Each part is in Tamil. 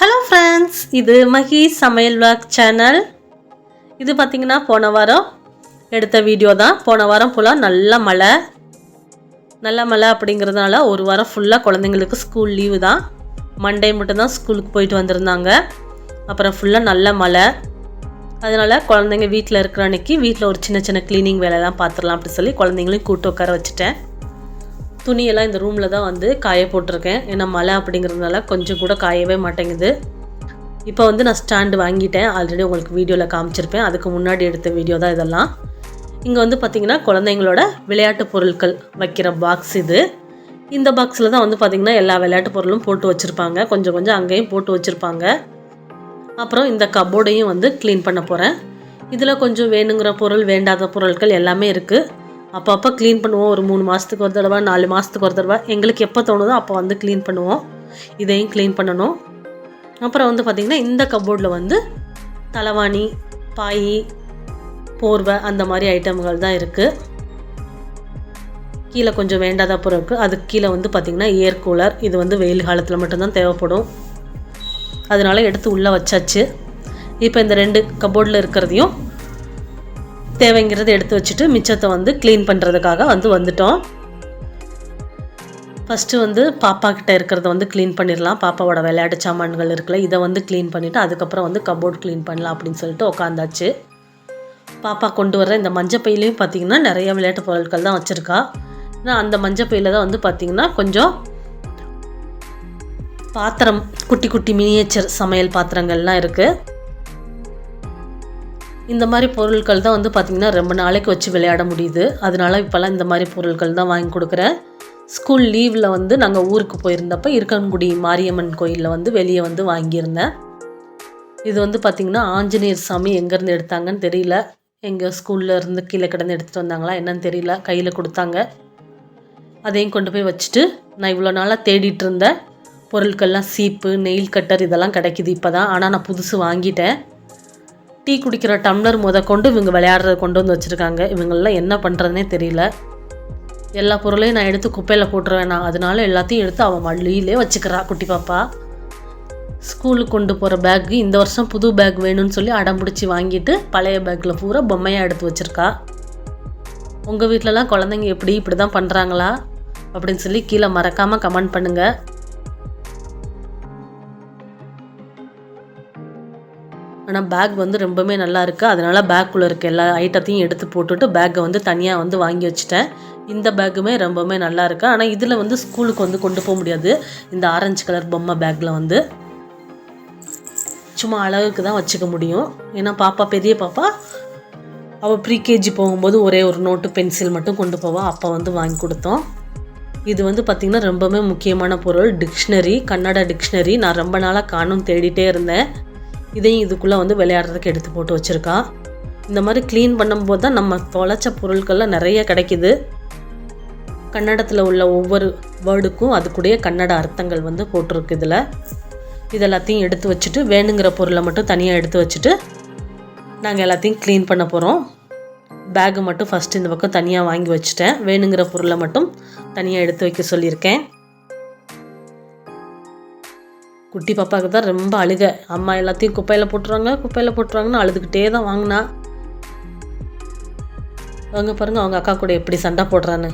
ஹலோ ஃப்ரெண்ட்ஸ் இது மகி சமையல் வாக் சேனல் இது பார்த்திங்கன்னா போன வாரம் எடுத்த வீடியோ தான். போன வாரம் ஃபுல்லாக நல்ல மழை. நல்ல மழை அப்படிங்கிறதுனால ஒரு வாரம் ஃபுல்லாக குழந்தைங்களுக்கு ஸ்கூல் லீவு தான். மண்டே மட்டும்தான் ஸ்கூலுக்கு போயிட்டு வந்திருந்தாங்க. அப்புறம் ஃபுல்லாக நல்ல மழை. அதனால் குழந்தைங்க வீட்டில் இருக்கிற அன்னைக்கு வீட்டில் ஒரு சின்ன சின்ன க்ளீனிங் வேலையெல்லாம் பார்த்துடலாம் அப்படி சொல்லி குழந்தைங்களையும் கூட்டு உட்கார வச்சுட்டேன். துணியெல்லாம் இந்த ரூமில் தான் வந்து காய போட்டிருக்கேன். ஏன்னா மழை அப்படிங்கிறதுனால கொஞ்சம் கூட காயவே மாட்டேங்குது. இப்போ வந்து நான் ஸ்டாண்டு வாங்கிட்டேன். ஆல்ரெடி உங்களுக்கு வீடியோவில் காமிச்சிருப்பேன். அதுக்கு முன்னாடி எடுத்த வீடியோ தான் இதெல்லாம். இங்கே வந்து பார்த்திங்கன்னா குழந்தைங்களோட விளையாட்டு பொருட்கள் வைக்கிற பாக்ஸ் இது. இந்த பாக்ஸில் தான் வந்து பார்த்திங்கன்னா எல்லா விளையாட்டு பொருளும் போட்டு வச்சுருப்பாங்க. கொஞ்சம் கொஞ்சம் அங்கேயும் போட்டு வச்சுருப்பாங்க. அப்புறம் இந்த கபோர்டையும் வந்து க்ளீன் பண்ண போகிறேன் இதில் கொஞ்சம் வேணுங்கிற பொருள் வேண்டாத பொருட்கள் எல்லாமே இருக்குது அப்பப்போ க்ளீன் பண்ணுவோம். ஒரு மூணு மாதத்துக்கு ஒரு தடவை நாலு மாதத்துக்கு ஒரு தடவை. எங்களுக்கு எப்போ தோணுதோ அப்போ வந்து க்ளீன் பண்ணுவோம். இதையும் க்ளீன் பண்ணணும். அப்புறம் வந்து பார்த்திங்கன்னா இந்த கபோர்டில் வந்து தலைவாணி பாய் போர்வை அந்த மாதிரி ஐட்டம்கள் தான் இருக்குது கீழே கொஞ்சம் வேண்டாத பொருள் இருக்குது அதுக்கு கீழே வந்து பார்த்திங்கன்னா ஏர் கூலர் இது வந்து வெயில் காலத்தில் மட்டும்தான் தேவைப்படும். அதனால எடுத்து உள்ளே வச்சாச்சு. இப்போ இந்த ரெண்டு கபோர்டில் இருக்கிறதையும் தேவைங்கிறத எடுத்து வச்சுட்டு மிச்சத்தை வந்து க்ளீன் பண்ணுறதுக்காக வந்து வந்துட்டோம். ஃபஸ்ட்டு வந்து பாப்பா கிட்ட இருக்கிறத வந்து க்ளீன் பண்ணிடலாம். பாப்பாவோட விளையாட்டு சாமான்கள் இருக்குல்ல இதை வந்து க்ளீன் பண்ணிவிட்டு அதுக்கப்புறம் வந்து கபோர்ட் க்ளீன் பண்ணலாம் அப்படின்னு சொல்லிட்டு உட்காந்தாச்சு பாப்பா கொண்டு வர இந்த மஞ்சள் பையிலையும் பார்த்தீங்கன்னா நிறைய விளையாட்டு பொருட்கள் தான் வச்சுருக்கா. ஏன்னா அந்த மஞ்சள் பையில் தான் வந்து பார்த்திங்கன்னா கொஞ்சம் பாத்திரம் குட்டி குட்டி மினியேச்சர் சமையல் பாத்திரங்கள்லாம் இருக்குது இந்த மாதிரி பொருட்கள் தான் வந்து பார்த்திங்கன்னா ரொம்ப நாளைக்கு வச்சு விளையாட முடியுது. அதனால இப்போல்லாம் இந்த மாதிரி பொருட்கள் தான் வாங்கி கொடுக்குறேன். ஸ்கூல் லீவில் வந்து நாங்கள் ஊருக்கு போயிருந்தப்போ இருக்கன்குடி மாரியம்மன் கோயிலில் வந்து வெளியே வந்து வாங்கியிருந்தேன். இது வந்து பார்த்திங்கன்னா ஆஞ்சநேயர் சாமி எங்கேருந்து எடுத்தாங்கன்னு தெரியல. எங்கள் ஸ்கூலில் இருந்து கீழே கிடந்து எடுத்துகிட்டு வந்தாங்களா என்னன்னு தெரியல. கையில் கொடுத்தாங்க. அதையும் கொண்டு போய் வச்சுட்டு நான் இவ்வளோ நாளாக தேடிட்டு இருந்தேன். பொருட்கள்லாம் சீப்பு நெயில் கட்டர் இதெல்லாம் கிடைக்குது இப்போ தான் ஆனால் நான் புதுசு வாங்கிட்டேன். டீ குடிக்கிற டம்ளர் முத கொண்டு இவங்க விளையாடுறத கொண்டு வந்து வச்சுருக்காங்க. இவங்களெலாம் என்ன பண்ணுறதுனே தெரியல. எல்லா பொருளையும் நான் எடுத்து குப்பையில் போட்டுருவேன். நான் அதனால எல்லாத்தையும் எடுத்து அவன் மல்லியிலே வச்சுக்கிறா குட்டி பாப்பா. ஸ்கூலுக்கு கொண்டு போகிற பேக்கு இந்த வருஷம் புது பேக் வேணும்னு சொல்லி அடம் பிடிச்சி வாங்கிட்டு பழைய பேக்கில் பூரா பொம்மையாக எடுத்து வச்சுருக்கா. உங்கள் வீட்டிலலாம் குழந்தைங்க எப்படி இப்படி தான் பண்ணுறாங்களா அப்படின்னு சொல்லி கீழே மறக்காமல் கமெண்ட் பண்ணுங்கள் ஆனால் பேக் வந்து ரொம்பவுமே நல்லா இருக்குது அதனால் பேக்குள்ளே இருக்க எல்லா ஐட்டத்தையும் எடுத்து போட்டுட்டு பேக்கை வந்து தனியாக வந்து வாங்கி வச்சுட்டேன். இந்த பேக்குமே ரொம்பவுமே நல்லா இருக்குது ஆனால் இதில் வந்து ஸ்கூலுக்கு வந்து கொண்டு போக முடியாது. இந்த ஆரஞ்சு கலர் பொம்மை பேக்கில் வந்து. சும்மா அழகுக்கு தான் வச்சுக்க முடியும். ஏன்னா பாப்பா பெரிய பாப்பா. அவள் ப்ரீகேஜி போகும்போது ஒரே ஒரு நோட்டு பென்சில் மட்டும் கொண்டு போவாள் அப்போ வந்து வாங்கி கொடுத்தோம். இது வந்து பார்த்திங்கன்னா ரொம்பவே முக்கியமான பொருள். டிக்ஷனரி கன்னட டிக்ஷனரி நான் ரொம்ப நாளாக காணும் தேடிட்டே இருந்தேன். இதையும் இதுக்குள்ளே வந்து விளையாடுறதுக்கு எடுத்து போட்டு வச்சுருக்கா. இந்த மாதிரி க்ளீன் பண்ணும்போது தான் நம்ம தொலைச்ச பொருட்கள்லாம் நிறைய கிடைக்கிது. கன்னடத்தில் உள்ள ஒவ்வொரு வேர்டுக்கும் அதுக்குடைய கன்னட அர்த்தங்கள் வந்து போட்டிருக்கு இதில். இது எல்லாத்தையும் எடுத்து வச்சுட்டு வேணுங்கிற பொருளை மட்டும் தனியாக எடுத்து வச்சுட்டு நாங்கள் எல்லாத்தையும் க்ளீன் பண்ண போகிறோம் பேகு மட்டும் ஃபஸ்ட்டு இந்த பக்கம் தனியாக வாங்கி வச்சுட்டேன். வேணுங்கிற பொருளை மட்டும் தனியாக எடுத்து வைக்க சொல்லியிருக்கேன். குட்டி பாப்பாவுக்கு தான் ரொம்ப அழுக. அம்மா எல்லாத்தையும் குப்பையில் போட்டுருவாங்க குப்பையில் போட்டுருவாங்கன்னு அழுதுகிட்டே தான் வாங்கினா. அவங்க பாருங்க அவங்க அக்கா கூட எப்படி சண்டை போடுறான்னு.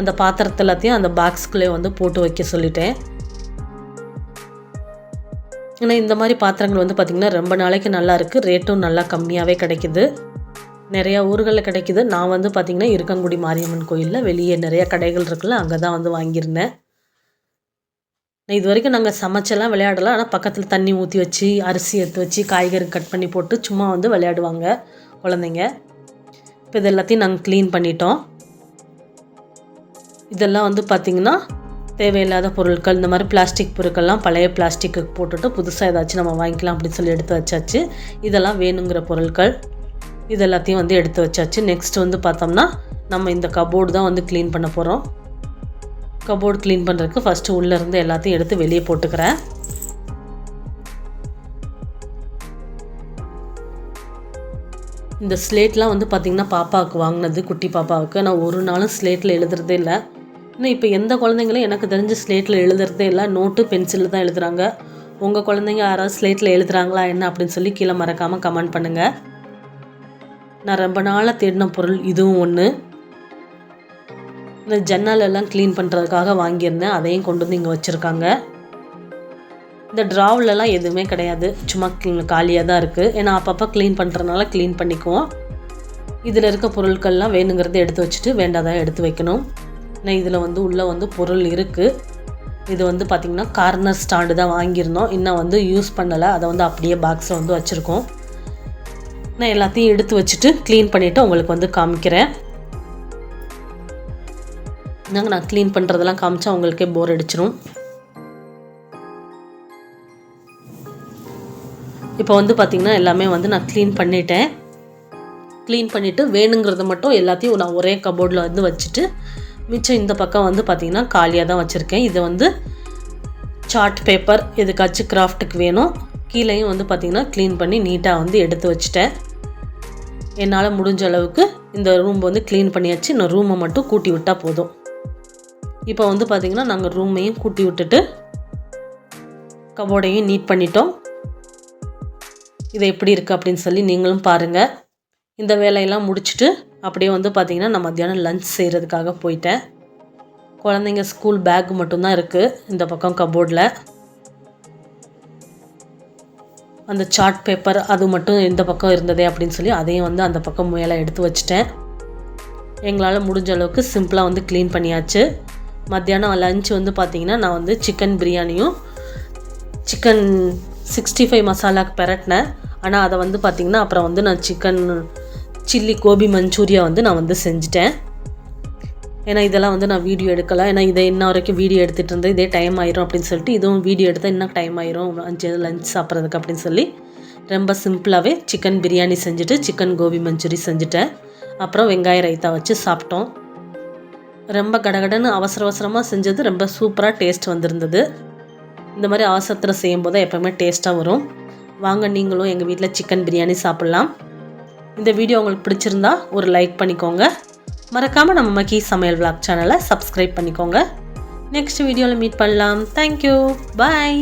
அந்த பாத்திரத்தை எல்லாத்தையும் அந்த பாக்ஸ்குள்ளே வந்து போட்டு வைக்க சொல்லிட்டேன். ஏன்னா இந்த மாதிரி பாத்திரங்கள் வந்து பார்த்திங்கன்னா ரொம்ப நாளைக்கு நல்லா இருக்குது ரேட்டும் நல்லா கம்மியாகவே கிடைக்குது. நிறையா ஊர்களில் கிடைக்குது. நான் வந்து பார்த்திங்கன்னா இருக்கங்குடி மாரியம்மன் கோயிலில் வெளியே நிறையா கடைகள் இருக்குல்ல அங்கே தான் வந்து வாங்கியிருந்தேன். இது வரைக்கும் நாங்கள் சமைச்செல்லாம் விளையாடலாம் ஆனால் பக்கத்தில் தண்ணி ஊற்றி வச்சு அரிசி எடுத்து வச்சு காய்கறி கட் பண்ணி போட்டு சும்மா வந்து விளையாடுவாங்க குழந்தைங்க. இப்போ இது எல்லாத்தையும் நாங்கள் க்ளீன் பண்ணிட்டோம். இதெல்லாம் வந்து பார்த்திங்கன்னா தேவையில்லாத பொருட்கள் இந்த மாதிரி பிளாஸ்டிக் பொருட்கள்லாம் பழைய பிளாஸ்டிக்கு போட்டுட்டு புதுசாக ஏதாச்சும் நம்ம வாங்கிக்கலாம் அப்படின்னு சொல்லி எடுத்து வச்சாச்சு. இதெல்லாம் வேணுங்கிற பொருட்கள் இது எல்லாத்தையும் வந்து எடுத்து வச்சாச்சு. நெக்ஸ்ட் வந்து பார்த்தோம்னா நம்ம இந்த கபோர்டு தான் வந்து க்ளீன் பண்ண போகிறோம் கபோர்டு க்ளீன் பண்ணுறதுக்கு ஃபஸ்ட்டு உள்ளேருந்து எல்லாத்தையும் எடுத்து வெளியே போட்டுக்கிறேன். இந்த ஸ்லேட்லாம் வந்து பார்த்திங்கன்னா பாப்பாவுக்கு வாங்கினது குட்டி பாப்பாவுக்கு. நான் ஒரு நாளும் ஸ்லேட்டில் எழுதுறதே இல்லை. இன்னும் இப்போ எந்த குழந்தைங்களும் எனக்கு தெரிஞ்ச ஸ்லேட்டில் எழுதுறதே இல்லை. நோட்டு பென்சிலில் தான் எழுதுறாங்க. உங்கள் குழந்தைங்க யாராவது ஸ்லேட்டில் எழுதுகிறாங்களா என்ன அப்படின்னு சொல்லி கீழே மறக்காமல் கமெண்ட் பண்ணுங்கள் நான் ரொம்ப நாளாக தேடின பொருள் இதுவும் ஒன்று இந்த ஜன்னல் எல்லாம் க்ளீன் பண்ணுறதுக்காக வாங்கியிருந்தேன். அதையும் கொண்டு வந்து இங்கே வச்சுருக்காங்க. இந்த ட்ராவ்லலாம் எதுவுமே கிடையாது. சும்மா காலியாக தான் இருக்குது ஏன்னா அப்பப்போ க்ளீன் பண்ணுறதுனால க்ளீன் பண்ணிக்குவோம். இதில் இருக்க பொருட்கள்லாம் வேணுங்கிறத எடுத்து வச்சுட்டு வேண்டாதான் எடுத்து வைக்கணும். ஏன்னா இதில் வந்து உள்ளே வந்து பொருள் இருக்குது இது வந்து பார்த்திங்கன்னா கார்னர் ஸ்டாண்டு தான் வாங்கியிருந்தோம். இன்னும் வந்து யூஸ் பண்ணலை. அதை வந்து அப்படியே பாக்ஸில் வந்து வச்சுருக்கோம். நான் எல்லாத்தையும் எடுத்து வச்சுட்டு க்ளீன் பண்ணிவிட்டு உங்களுக்கு வந்து காமிக்கிறேன். நாங்கள் நான் க்ளீன் பண்ணுறதெல்லாம் காமிச்சா அவங்களுக்கே போர் அடிச்சிடும் இப்போ வந்து பார்த்திங்கன்னா எல்லாமே வந்து நான் க்ளீன் பண்ணிட்டேன். க்ளீன் பண்ணிவிட்டு வேணுங்கிறத மட்டும் எல்லாத்தையும் நான் ஒரே கபோர்டில் வந்து வச்சுட்டு மிச்சம் இந்த பக்கம் வந்து பார்த்திங்கன்னா காலியாக தான் வச்சுருக்கேன். இதை வந்து சார்ட் பேப்பர் எதுக்காச்சும் கிராஃப்ட்டுக்கு வேணும். கீழேயும் வந்து பார்த்திங்கன்னா க்ளீன் பண்ணி நீட்டாக வந்து எடுத்து வச்சுட்டேன். என்னால் முடிஞ்ச அளவுக்கு இந்த ரூம் வந்து க்ளீன் பண்ணியாச்சு. நான் ரூமை மட்டும் கூட்டி விட்டால் போதும். இப்போ வந்து பார்த்திங்கன்னா நாங்கள் ரூமையும் கூட்டி விட்டுட்டு கபோர்டையும் நீட் பண்ணிட்டோம். இது எப்படி இருக்குது அப்படின்னு சொல்லி நீங்களும் பாருங்கள் இந்த வேலையெல்லாம் முடிச்சுட்டு அப்படியே வந்து பார்த்திங்கன்னா நான் மத்தியானம் லஞ்ச் செய்கிறதுக்காக போயிட்டேன். குழந்தைங்க ஸ்கூல் பேக் மட்டும்தான் இருக்குது இந்த பக்கம் கபோர்டில் அந்த சார்ட் பேப்பர் அது மட்டும் இந்த பக்கம் இருந்ததே அப்படின்னு சொல்லி அதையும் வந்து அந்த பக்கம் மேலே எடுத்து வச்சுட்டேன். எங்களால் முடிஞ்ச அளவுக்கு சிம்பிளாக வந்து க்ளீன் பண்ணியாச்சு. மத்தியானம் லஞ்ச் வந்து பார்த்திங்கன்னா நான் வந்து சிக்கன் பிரியாணியும் சிக்கன் சிக்ஸ்டி ஃபைவ் மசாலாக்கு பெரட்டினேன். ஆனால் அதை வந்து பார்த்திங்கன்னா அப்புறம் வந்து நான் சிக்கன் சில்லி கோபி மஞ்சூரியா வந்து நான் வந்து செஞ்சுட்டேன். ஏன்னா இதெல்லாம் வந்து நான் வீடியோ எடுக்கலை. ஏன்னா இதை இன்ன வரைக்கும் வீடியோ எடுத்துகிட்டு இருந்தேன். இதே டைம் ஆயிரும் அப்படின்னு சொல்லிட்டு இதுவும் வீடியோ எடுத்தால் இன்னும் டைம் ஆயிரும். அஞ்சு லஞ்ச் சாப்பிட்றதுக்கு அப்படின்னு சொல்லி ரொம்ப சிம்பிளாகவே சிக்கன் பிரியாணி செஞ்சுட்டு சிக்கன் கோபி மஞ்சூரி செஞ்சுட்டேன். அப்புறம் வெங்காய ரைத்தா வச்சு சாப்பிட்டோம். ரொம்ப கடகடன்னு அவசர அவசரமாக செஞ்சது ரொம்ப சூப்பராக டேஸ்ட் வந்திருந்தது. இந்த மாதிரி அவசரத்தில் செய்யும்போது எப்போவுமே டேஸ்ட்டாக வரும். வாங்க நீங்களும் எங்கள் வீட்டில் சிக்கன் பிரியாணி சாப்பிட்லாம். இந்த வீடியோ உங்களுக்கு பிடிச்சிருந்தா ஒரு லைக் பண்ணிக்கோங்க. மறக்காமல் நம்ம மக்கி சமையல் விளாக் சேனலை சப்ஸ்கிரைப் பண்ணிக்கோங்க. நெக்ஸ்ட் வீடியோவில் மீட் பண்ணலாம். Thank you bye